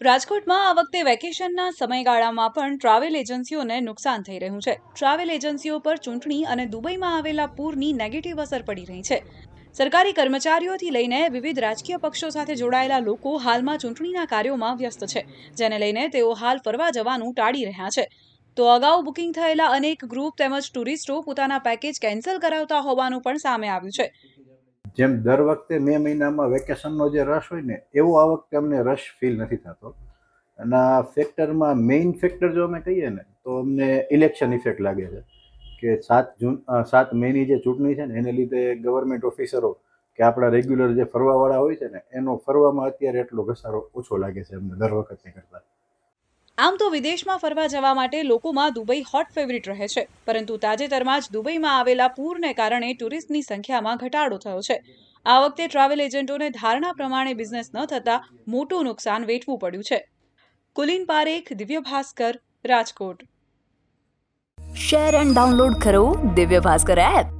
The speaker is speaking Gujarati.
રાજકોટમાં આ વખતે વેકેશનના સમયગાળામાં પણ ટ્રાવેલ એજન્સીઓને નુકસાન થઈ રહ્યું છે. ટ્રાવેલ એજન્સીઓ પર ચૂંટણી અને દુબઈમાં આવેલા પૂરની નેગેટિવ અસર પડી રહી છે. સરકારી કર્મચારીઓથી લઈને વિવિધ રાજકીય પક્ષો સાથે જોડાયેલા લોકો હાલમાં ચૂંટણીના કાર્યોમાં વ્યસ્ત છે, જેને લઈને તેઓ હાલ ફરવા જવાનું ટાળી રહ્યા છે. તો અગાઉ બુકિંગ થયેલા અનેક ગ્રુપ તેમજ ટુરિસ્ટો પોતાના પેકેજ કેન્સલ કરાવતા હોવાનું પણ સામે આવ્યું છે. જેમ દર વખતે મે મહિનામાં વેકેશનનો જે રશ હોય ને, એવો આ વખતે અમને રશ ફીલ નથી થતો. અને આ ફેક્ટરમાં મેઇન ફેક્ટર જો અમે કહીએ ને, તો અમને ઇલેક્શન ઇફેક્ટ લાગે છે. કે સાત જૂન સાત મેની જે ચૂંટણી છે ને, એને લીધે ગવર્મેન્ટ ઓફિસરો કે આપણા રેગ્યુલર જે ફરવાવાળા હોય છે ને, એનો ફરવામાં અત્યારે એટલો ઘસારો ઓછો લાગે છે અમને દર વખતે કરતાં. આમ તો વિદેશમાં ફરવા જવા માટે લોકોમાં દુબઈ હોટ ફેવરિટ રહે છે. પરંતુ તાજેતરમાં જ દુબઈમાં આવેલા પૂરને કારણે ટુરિસ્ટની સંખ્યામાં ઘટાડો થયો છે. આ વખતે ટ્રાવેલ એજન્ટોને ધારણા પ્રમાણે બિઝનેસ ન થતાં મોટું નુકસાન વેઠવું પડ્યું છે. Kulin Parekh Divya Bhaskar Rajkot. Share and download કરો દિવ્ય ભાસ્કર એપ